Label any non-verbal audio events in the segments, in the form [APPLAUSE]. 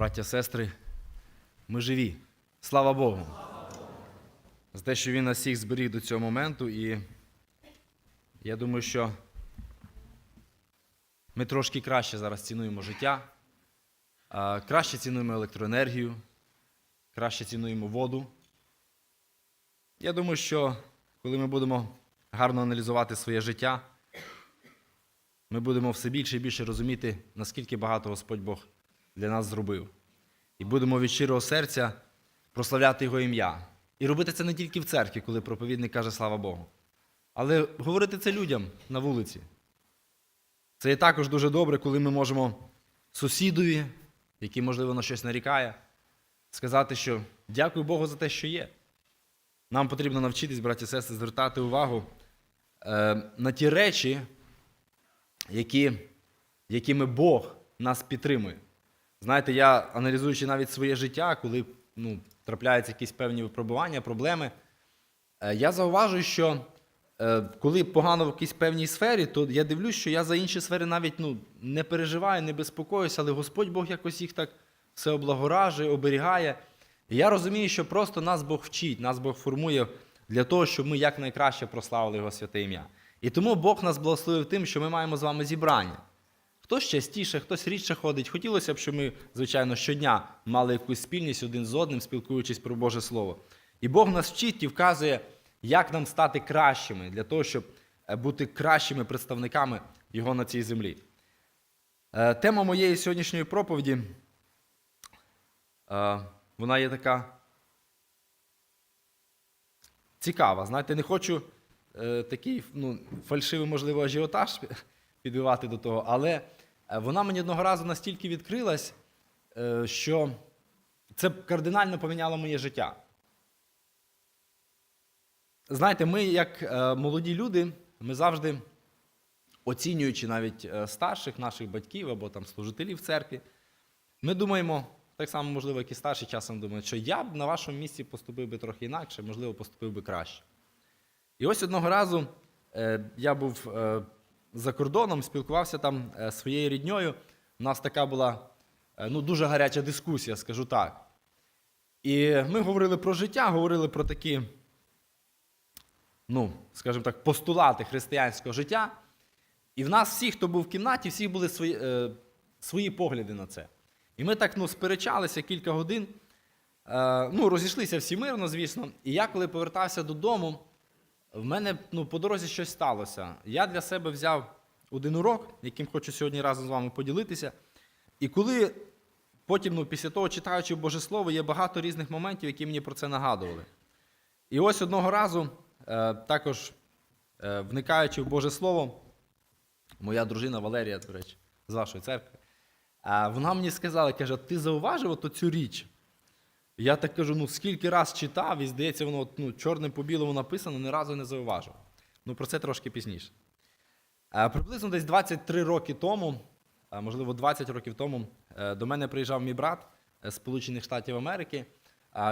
Браття, сестри, ми живі. Слава Богу. За те, що Він нас всіх зберіг до цього моменту, і я думаю, що ми трошки краще зараз цінуємо життя, краще цінуємо електроенергію, краще цінуємо воду. Я думаю, що коли ми будемо гарно аналізувати своє життя, ми будемо все більше і більше розуміти, наскільки багато Господь Бог для нас зробив. І будемо від щирого серця прославляти Його ім'я. І робити це не тільки в церкві, коли проповідник каже слава Богу, але говорити це людям на вулиці. Це є також дуже добре, коли ми можемо сусідові, який, можливо, на щось нарікає, сказати, що дякую Богу за те, що є. Нам потрібно навчитись, браті і сестри, звертати увагу е, на ті речі, які, якими Бог нас підтримує. Знаєте, я аналізуючи навіть своє життя, коли ну, трапляються якісь певні випробування, проблеми, е, я зауважую, що е, коли погано в якійсь певній сфері, то я дивлюсь, що я за інші сфери навіть ну, не переживаю, не безпокоюся, але Господь Бог якось їх так все облагоражує, оберігає. І я розумію, що просто нас Бог вчить, нас Бог формує для того, щоб ми якнайкраще прославили Його святе ім'я. І тому Бог нас благословив тим, що ми маємо з вами зібрання. Хтось частіше, хтось рідше ходить. Хотілося б, щоб ми, звичайно, щодня мали якусь спільність один з одним, спілкуючись про Боже Слово. І Бог нас вчить і вказує, як нам стати кращими для того, щоб е, бути кращими представниками Його на цій землі. Е, Тема моєї сьогоднішньої проповіді, е, вона є така цікава. Знаєте, не хочу такий ну, фальшивий, можливо, ажіотаж [LAUGHS] підбивати до того, але вона мені одного разу настільки відкрилась, е, що це кардинально поміняло моє життя. Знаєте, ми, як е, молоді люди, ми завжди, оцінюючи навіть е, старших наших батьків або там служителів в церкві, ми думаємо, так само, можливо, як і старші часом думають, що я б на вашому місці поступив би трохи інакше, можливо, поступив би краще. І ось одного разу е, я був е, за кордоном, спілкувався там е, зі своєю рідньою. У нас така була е, ну, дуже гаряча дискусія, скажу так. І ми говорили про життя, говорили про такі, ну, скажімо так, постулати християнського життя. І в нас всіх, хто був в кімнаті, всіх були свої, е, свої погляди на це. І ми так ну, сперечалися кілька годин. Е, ну, розійшлися всі мирно, звісно. І я, коли повертався додому, в мене ну, по дорозі щось сталося. Я для себе взяв один урок, яким хочу сьогодні разом з вами поділитися. І коли потім, ну, після того, читаючи Боже Слово, є багато різних моментів, які мені про це нагадували. І ось одного разу, е, також е, вникаючи в Боже Слово, моя дружина Валерія, до речі, з вашої церкви, е, вона мені сказала, каже, ти зауважив оту цю річ? Я так кажу, ну скільки раз читав, і здається, воно ну, чорним по білому написано, ні разу не зауважив. Ну, про це трошки пізніше. Е, Приблизно десь 23 роки тому, а, можливо, 20 років тому, е, до мене приїжджав мій брат з Сполучених Штатів Америки.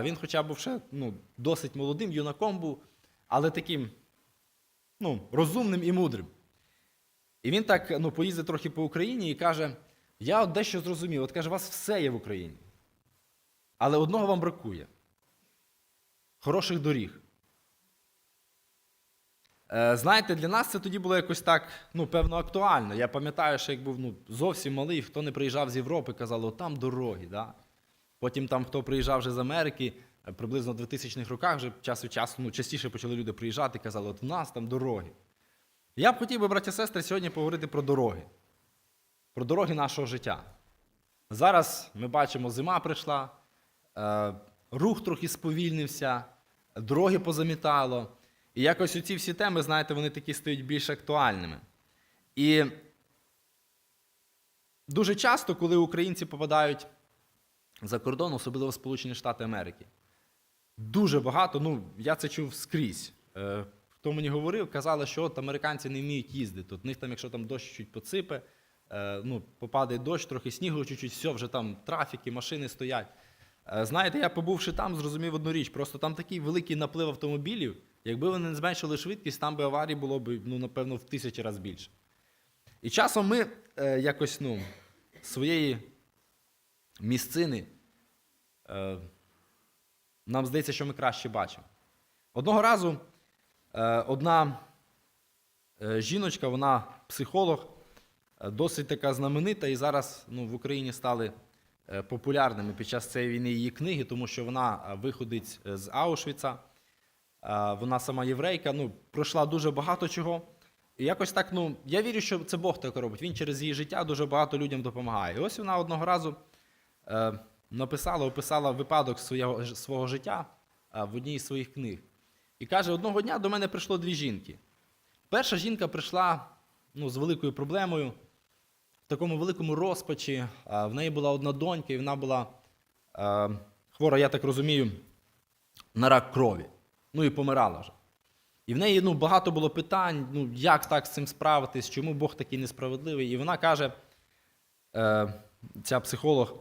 Він, хоча був ще ну, досить молодим, юнаком був, але таким ну, розумним і мудрим. І він так ну, поїздив трохи по Україні і каже: я от дещо зрозумів, от каже, у вас все є в Україні. Але одного вам бракує хороших доріг. Е, Знаєте, для нас це тоді було якось так, ну, певно, актуально. Я пам'ятаю, що як був ну, зовсім малий, хто не приїжджав з Європи, казали, от там дороги. Да? Потім там, хто приїжджав вже з Америки, е, приблизно в 2000-х роках, вже час від часу ну, частіше почали люди приїжджати і казали, от в нас там дороги. Я б хотів би, браті і сестри, сьогодні поговорити про дороги, про дороги нашого життя. Зараз ми бачимо, зима прийшла, рух трохи сповільнився, дороги позамітало. І якось оці всі теми, знаєте, вони такі стають більш актуальними. І дуже часто, коли українці попадають за кордон, особливо в Сполучені Штати Америки, дуже багато, ну, я це чув скрізь. Е, Хто мені говорив, казали, що от американці не вміють їздити. От них там, якщо там дощ чуть поципе, е, ну, попадає дощ, трохи снігу чуть-чуть, все, вже там трафіки, машини стоять. Е, Знаєте, я побувши там, зрозумів одну річ. Просто там такий великий наплив автомобілів. Якби вони не зменшили швидкість, там би аварій було б, ну, напевно, в тисячі разів більше. І часом ми е, якось ну, своєї місцини, е, нам здається, що ми краще бачимо. Одного разу е, одна е, жіночка, вона психолог, е, досить така знаменита, і зараз ну, в Україні стали популярними під час цієї війни її книги, тому що вона е, виходить з Аушвіца. Е, Вона сама єврейка, ну, пройшла дуже багато чого. І якось так, ну, я вірю, що це Бог так робить. Він через її життя дуже багато людям допомагає. І ось вона одного разу е, написала, описала випадок свого, свого життя е, в одній із своїх книг. І каже: одного дня до мене прийшло дві жінки. Перша жінка прийшла ну, з великою проблемою, такому великому розпачі. Е, В неї була одна донька, і вона була е, хвора, я так розумію, на рак крові. Ну і помирала вже. І в неї ну, багато було питань, ну, як так з цим справитись, чому Бог такий несправедливий. І вона каже, е, ця психолог,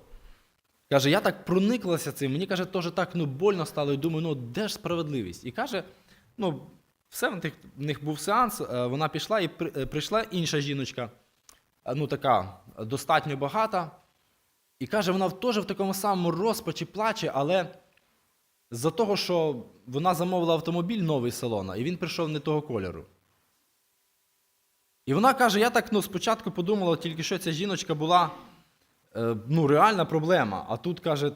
каже, я так прониклася цим, мені каже, теж так ну, больно стало, і думаю, ну де ж справедливість? І каже, ну, все, в них, в них був сеанс, вона пішла і при- прийшла інша жіночка, ну така достатньо багата. І каже, вона теж в такому самому розпачі плаче, але з-за того, що вона замовила автомобіль новий салона, і він прийшов не того кольору. І вона каже: я так ну, спочатку подумала, тільки що ця жіночка була е, ну, реальна проблема. А тут каже,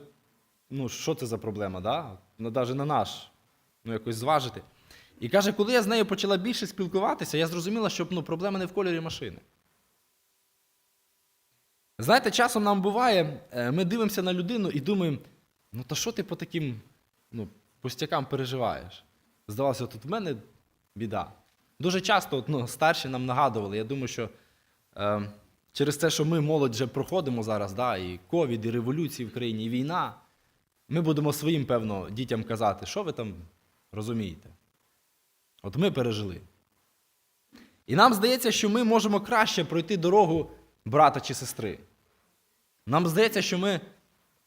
ну, що це за проблема, да? Навіть на наш, ну, якось зважити. І каже, коли я з нею почала більше спілкуватися, я зрозуміла, що ну, проблема не в кольорі машини. Знаєте, часом нам буває, е, ми дивимося на людину і думаємо, ну та що ти по таким ну, пустякам переживаєш? Здавалося, тут в мене біда. Дуже часто ну, старші нам нагадували, я думаю, що е, через те, що ми молодь вже проходимо зараз, да, і ковід, і революції в країні, і війна, ми будемо своїм, певно, дітям казати, що ви там розумієте. От ми пережили. І нам здається, що ми можемо краще пройти дорогу брата чи сестри. Нам здається, що ми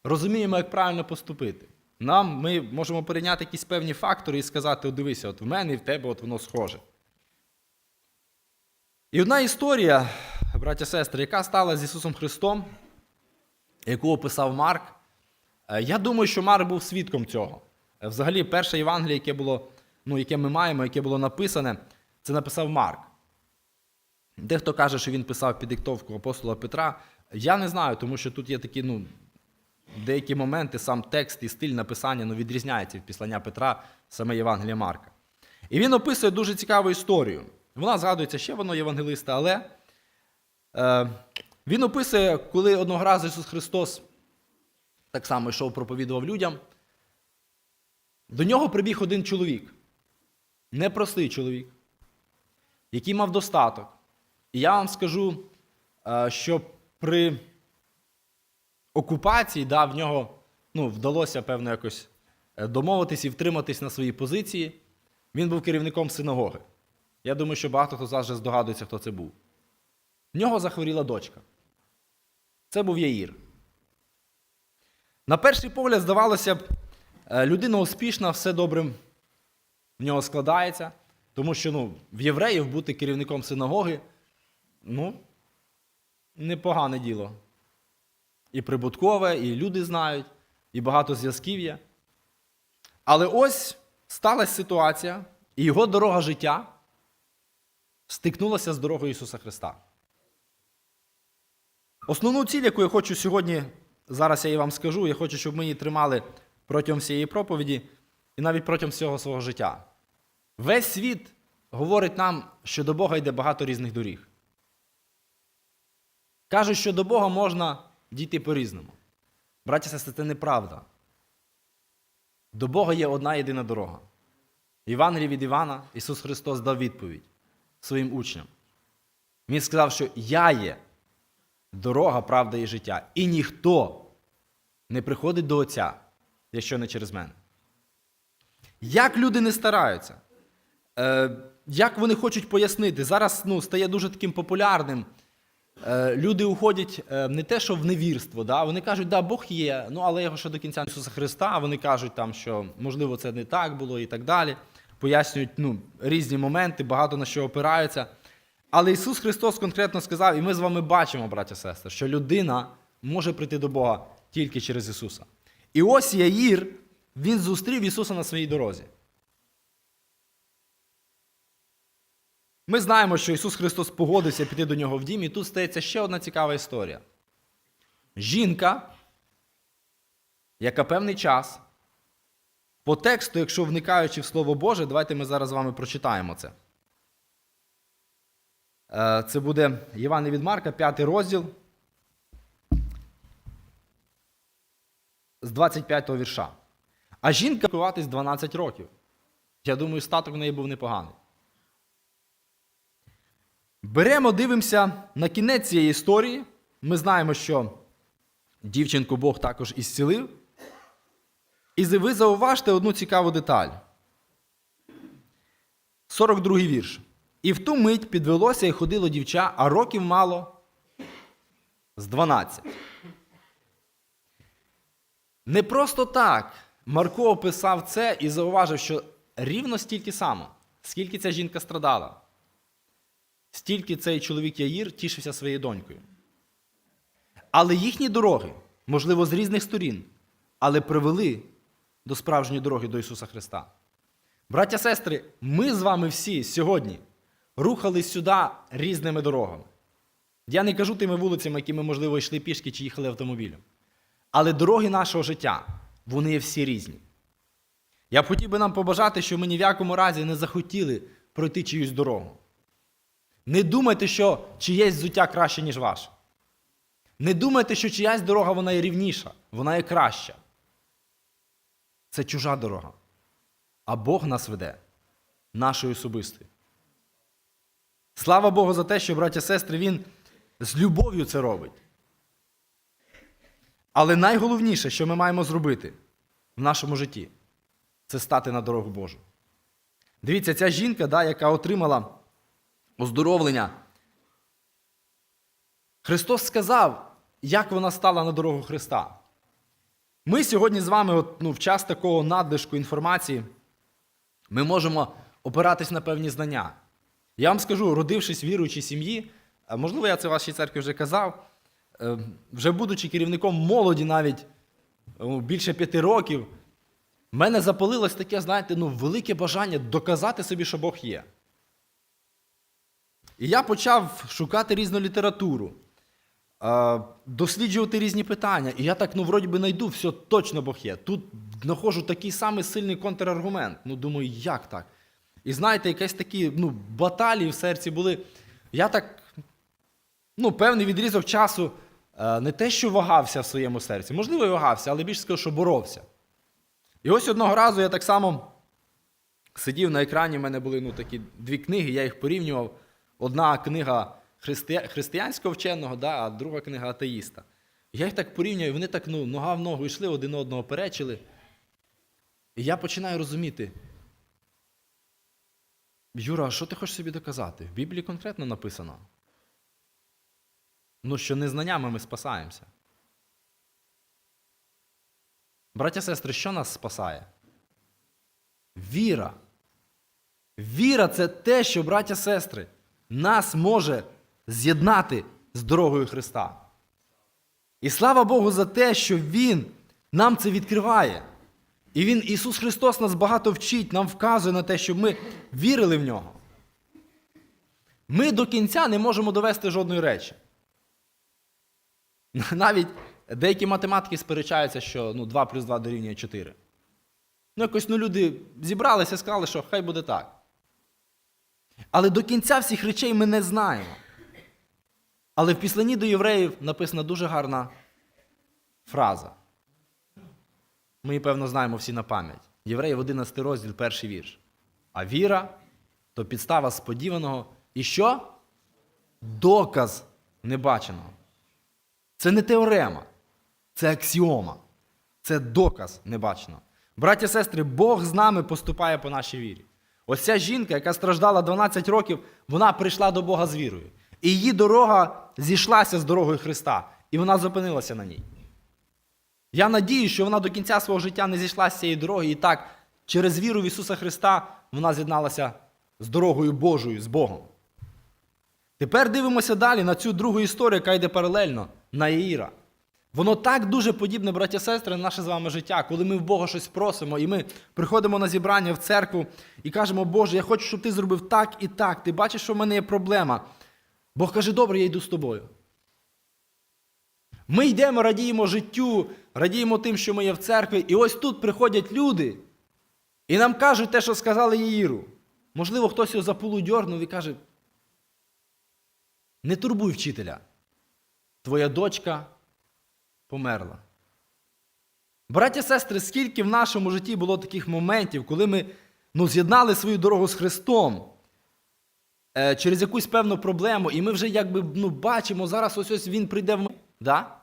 розуміємо, як правильно поступити. Нам ми можемо порівняти якісь певні фактори і сказати: дивися, от в мене і в тебе от воно схоже. І одна історія, браття сестри, яка стала з Ісусом Христом, яку описав Марк. Е, Я думаю, що Марк був свідком цього. Е, Взагалі, перше Євангеліє, яке було, ну, яке ми маємо, яке було написане, це написав Марк. Дехто каже, що він писав під диктовку апостола Петра. Я не знаю, тому що тут є такі, ну, деякі моменти, сам текст і стиль написання ну, відрізняється від післання Петра, саме Євангелія Марка. І він описує дуже цікаву історію. Вона згадується ще воно євангелиста, але е, він описує, коли одного разу Ісус Христос так само йшов, проповідував людям. До нього прибіг один чоловік, непростий чоловік, який мав достаток. І я вам скажу, е, що при окупації да, в нього ну, вдалося, певно, якось е, домовитись і втриматись на своїй позиції. Він був керівником синагоги. Я думаю, що багато хто з вас вже здогадується, хто це був. В нього захворіла дочка. Це був Яїр. На перший погляд, здавалося б, е, людина успішна, все добре в нього складається, тому що ну, в євреїв бути керівником синагоги ну, непогане діло. І прибуткове, і люди знають, і багато зв'язків є. Але ось сталася ситуація, і його дорога життя стикнулася з дорогою Ісуса Христа. Основну ціль, яку я хочу сьогодні, зараз я її вам скажу, я хочу, щоб ми її тримали протягом всієї проповіді і навіть протягом всього свого життя. Весь світ говорить нам, що до Бога йде багато різних доріг. Кажуть, що до Бога можна дійти по-різному. Браті і сестри, це неправда. До Бога є одна єдина дорога. В Євангелії від Івана Ісус Христос дав відповідь своїм учням. Він сказав, що я є дорога, правда і життя. І ніхто не приходить до Отця, якщо не через мене. Як люди не стараються? Е, як вони хочуть пояснити? Зараз ну, стає дуже таким популярним. Е, люди уходять е, не те, що в невірство, да? вони кажуть, да, Бог є, ну але його ще до кінця Ісуса Христа. Вони кажуть, там, що можливо це не так було і так далі. Пояснюють ну, різні моменти, багато на що опираються. Але Ісус Христос конкретно сказав, і ми з вами бачимо, браття сестри, що людина може прийти до Бога тільки через Ісуса. І ось Яїр, він зустрів Ісуса на своїй дорозі. Ми знаємо, що Ісус Христос погодився піти до нього в дім, і тут стається ще одна цікава історія. Жінка, яка певний час, по тексту, якщо вникаючи в Слово Боже, давайте ми зараз з вами прочитаємо це. Е, Це буде Євангеліє від Марка, 5 розділ з 25 го вірша. А жінка спілкуватись 12 років. Я думаю, статок в неї був непоганий. Беремо, дивимося на кінець цієї історії. Ми знаємо, що дівчинку Бог також ісцілив. І ви зауважте одну цікаву деталь. 42 вірш. І в ту мить підвелося і ходило дівча, а років мало з 12. Не просто так Марко описав це і зауважив, що рівно стільки само, скільки ця жінка страдала, стільки цей чоловік Яїр тішився своєю донькою. Але їхні дороги, можливо, з різних сторін, але привели до справжньої дороги до Ісуса Христа. Браття сестри, ми з вами всі сьогодні рухались сюди різними дорогами. Я не кажу тими вулицями, які ми, можливо, йшли пішки чи їхали автомобілем. Але дороги нашого життя, вони є всі різні. Я б хотів би нам побажати, що ми ні в якому разі не захотіли пройти чиюсь дорогу. Не думайте, що чиєсь взуття краще, ніж ваше. Не думайте, що чиясь дорога вона є рівніша, вона є краща. Це чужа дорога. А Бог нас веде нашою особистою. Слава Богу за те, що, браття сестри, Він з любов'ю це робить. Але найголовніше, що ми маємо зробити в нашому житті, це стати на дорогу Божу. Дивіться, ця жінка, да, яка отримала оздоровлення, Христос сказав, як вона стала на дорогу Христа. Ми сьогодні з вами, от, ну, в час такого надлишку інформації, ми можемо опиратись на певні знання. Я вам скажу, родившись в віруючій сім'ї, можливо, я це в вашій церкві вже казав, е, вже будучи керівником молоді навіть ну, більше п'яти років, в мене запалилось таке, знаєте, ну, велике бажання доказати собі, що Бог є. І я почав шукати різну літературу, е, досліджувати різні питання. І я так, ну, вроді би, знайду, все точно Бог є. Тут знаходжу такий самий сильний контраргумент. Ну, думаю, як так? І знаєте, якісь такі ну, баталії в серці були. Я так, ну, певний відрізок часу е, не те, що вагався в своєму серці, можливо, і вагався, але більше скажу, що боровся. І ось одного разу я так само сидів на екрані, в мене були ну, такі дві книги, я їх порівнював. Одна книга христия... християнського вченого, да, а друга книга атеїста. Я їх так порівнюю, вони так ну, нога в ногу йшли, один одного перечили. І я починаю розуміти. Юра, а що ти хочеш собі доказати? В Біблії конкретно написано. Ну, що не знаннями ми спасаємося. Браття сестри, що нас спасає? Віра. Віра це те, що, браття сестри, нас може з'єднати з дорогою Христа. І слава Богу за те, що Він нам це відкриває. І Він, Ісус Христос, нас багато вчить, нам вказує на те, щоб ми вірили в нього. Ми до кінця не можемо довести жодної речі. [LAUGHS] Навіть деякі математики сперечаються, що ну, 2 плюс 2 дорівнює 4. Ну, якось ну, люди зібралися і сказали, що хай буде так. Але до кінця всіх речей ми не знаємо. Але в післанні до євреїв написана дуже гарна фраза. Ми її, певно, знаємо всі на пам'ять. Євреїв 11 розділ, перший вірш. А віра то підстава сподіваного. І що? Доказ небаченого. Це не теорема, це аксіома. Це доказ небаченого. Браття сестри, Бог з нами поступає по нашій вірі. Ось ця жінка, яка страждала 12 років, вона прийшла до Бога з вірою. І її дорога зійшлася з дорогою Христа, і вона зупинилася на ній. Я надію, що вона до кінця свого життя не зійшла з цієї дороги, і так, через віру в Ісуса Христа, вона з'єдналася з дорогою Божою, з Богом. Тепер дивимося далі на цю другу історію, яка йде паралельно на Іїра. Воно так дуже подібне, браття сестри, на наше з вами життя, коли ми в Бога щось просимо, і ми приходимо на зібрання в церкву і кажемо, Боже, я хочу, щоб ти зробив так і так. Ти бачиш, що в мене є проблема. Бог каже, добре, я йду з тобою. Ми йдемо, радіємо життю, радіємо тим, що ми є в церкві, і ось тут приходять люди і нам кажуть те, що сказали Єїру. Можливо, хтось його за полу дьорнув і каже: не турбуй вчителя, твоя дочка померла. Браття сестри, скільки в нашому житті було таких моментів, коли ми ну, з'єднали свою дорогу з Христом е, через якусь певну проблему, і ми вже якби ну, бачимо, зараз ось ось він прийде в да?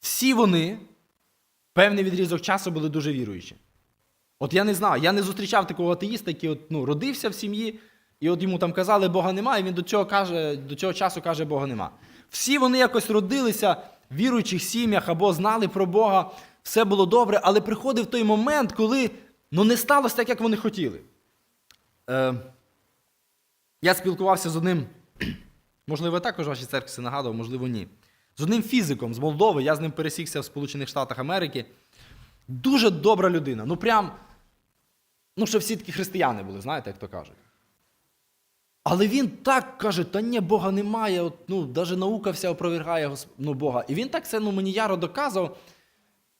Всі вони певний відрізок часу були дуже віруючі. От я не знаю, я не зустрічав такого атеїста, який от, ну, родився в сім'ї, і от йому там казали, Бога нема, і він до цього, каже, до цього часу каже, Бога нема. Всі вони якось родилися віруючих сім'ях або знали про Бога, все було добре, але приходив той момент, коли ну, не сталося так, як вони хотіли. Е, я спілкувався з одним, можливо, також вашій церкві це нагадував, можливо, ні. З одним фізиком з Молдови, я з ним пересікся в Сполучених Штатах Америки. Дуже добра людина. Ну прям, ну, що всі такі християни були, знаєте, як то кажуть. Але він так каже, та ні, Бога немає, от, ну, навіть наука вся опровергає ну, Бога. І він так це ну, мені яро доказував.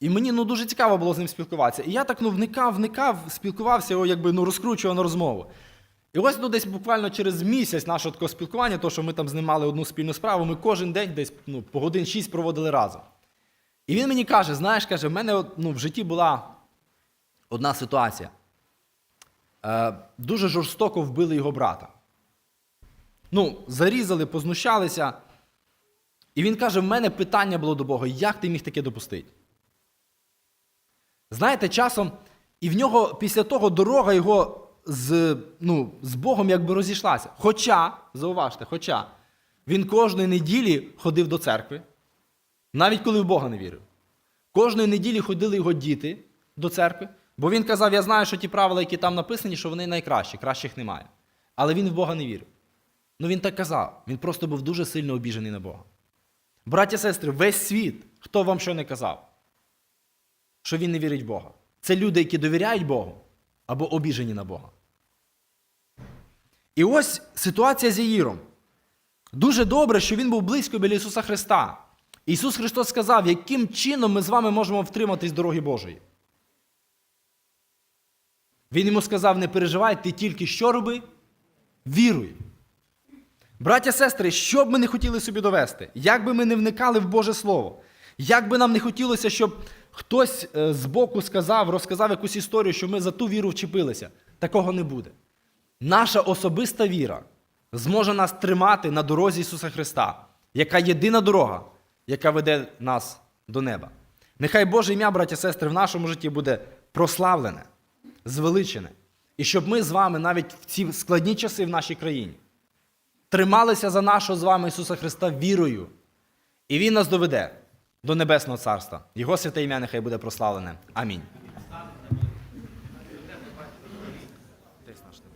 І мені ну, дуже цікаво було з ним спілкуватися. І я так ну, вникав, вникав, спілкувався, його, якби ну, розкручував на розмову. І ось ну, десь буквально через місяць нашого такого спілкування, то, що ми там з ним мали одну спільну справу, ми кожен день десь ну, по годин шість проводили разом. І він мені каже: знаєш, каже, в мене ну, в житті була одна ситуація. Е, дуже жорстоко вбили його брата. Ну, зарізали, познущалися. І він каже: в мене питання було до Бога, як ти міг таке допустити? Знаєте, часом, і в нього після того дорога його з, ну, з Богом якби розійшлася. Хоча, зауважте, хоча він кожної неділі ходив до церкви, навіть коли в Бога не вірив. Кожної неділі ходили його діти до церкви, бо він казав: я знаю, що ті правила, які там написані, що вони найкращі, кращих немає. Але він в Бога не вірив. Ну він так казав, він просто був дуже сильно обіжений на Бога. Браття сестри, весь світ, хто вам що не казав, що він не вірить в Бога. Це люди, які довіряють Богу або обіжені на Бога. І ось ситуація з Яїром. Дуже добре, що він був близько біля Ісуса Христа. Ісус Христос сказав, яким чином ми з вами можемо втриматись дороги Божої. Він йому сказав: не переживай, ти тільки що роби? Віруй. Браття, сестри, що б ми не хотіли собі довести, як би ми не вникали в Боже Слово, як би нам не хотілося, щоб хтось е, збоку сказав, розказав якусь історію, що ми за ту віру вчепилися, такого не буде. Наша особиста віра зможе нас тримати на дорозі Ісуса Христа, яка єдина дорога, яка веде нас до неба. Нехай Боже ім'я, браття сестри, в нашому житті буде прославлене, звеличене. І щоб ми з вами навіть в ці складні часи в нашій країні трималися за нашого з вами Ісуса Христа вірою. І Він нас доведе до Небесного Царства. Його святе ім'я нехай буде прославлене. Амінь.